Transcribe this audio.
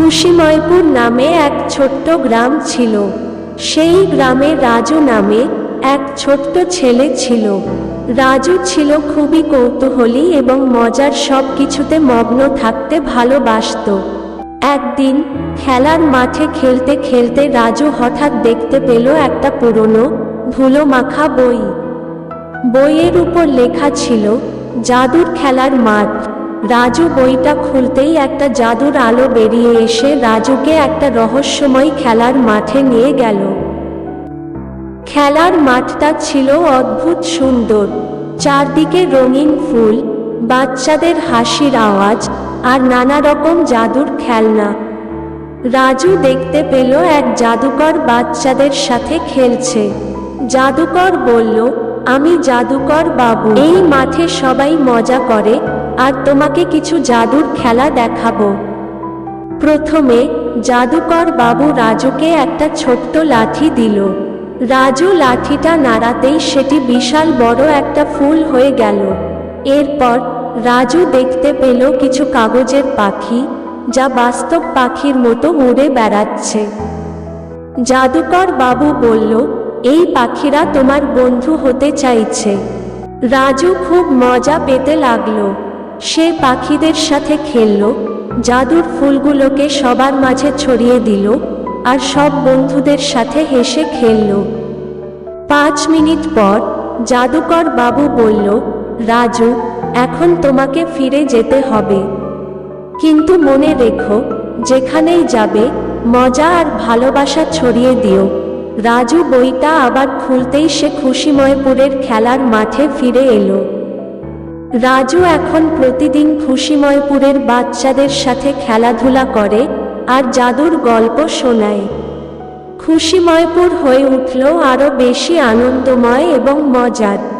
খুশিময়পুর নামে এক ছোট্ট গ্রাম ছিল। সেই গ্রামে রাজু নামে এক ছোট্ট ছেলে ছিল। রাজু ছিল খুবই কৌতূহলী এবং মজার সব কিছুতে মগ্ন থাকতে ভালোবাসত। একদিন খেলার মাঠে খেলতে খেলতে রাজু হঠাৎ দেখতে পেল একটা পুরনো ধুলো মাখা বই। বইয়ের উপর লেখা ছিল, জাদুর খেলার মাঠ। রাজু বইটা খুলতেই একটা জাদুর আলো বেরিয়ে এসে রাজুকে একটা রহস্যময় খেলার মাঠে নিয়ে গেল। খেলার মাঠটা ছিল অদ্ভুত সুন্দর। চারদিকে রঙিন ফুল, বাচ্চাদের হাসির আওয়াজ আর নানা রকম জাদুর খেলনা। রাজু দেখতে পেল এক জাদুকর বাচ্চাদের সাথে খেলছে। জাদুকর বলল, আমি জাদুকর বাবু। এই মাঠে সবাই মজা করে আর তোমাকে কিছু জাদুর খেলা দেখাবো। প্রথমে জাদুকর বাবু রাজুকে একটা ছোট্ট লাঠি দিল। রাজু লাঠিটা নাড়াতেই সেটি বিশাল বড় একটা ফুল হয়ে গেল। এরপর রাজু দেখতে পেল কিছু কাগজের পাখি, যা বাস্তব পাখির মতো উড়ে বেড়াচ্ছে। জাদুকর বাবু বলল, এই পাখিরা তোমার বন্ধু হতে চাইছে। রাজু খুব মজা পেতে লাগল। সে পাখিদের সাথে খেলল, জাদুর ফুলগুলোকে সবার মাঝে ছড়িয়ে দিল আর সব বন্ধুদের সাথে হেসে খেলল। পাঁচ মিনিট পর জাদুকর বাবু বলল, রাজু, এখন তোমাকে ফিরে যেতে হবে। কিন্তু মনে রেখো, যেখানেই যাবে, মজা আর ভালোবাসা ছড়িয়ে দিও। রাজু বইটা আবার খুলতেই সে খুশিময়পুরের খেলার মাঠে ফিরে এলো। রাজু এখন প্রতিদিন খুশিময়পুরের বাচ্চাদের সাথে খেলাধুলা করে আর জাদুর গল্প শোনায়। খুশিময়পুর হয়ে উঠল আরও বেশি আনন্দময় এবং মজার।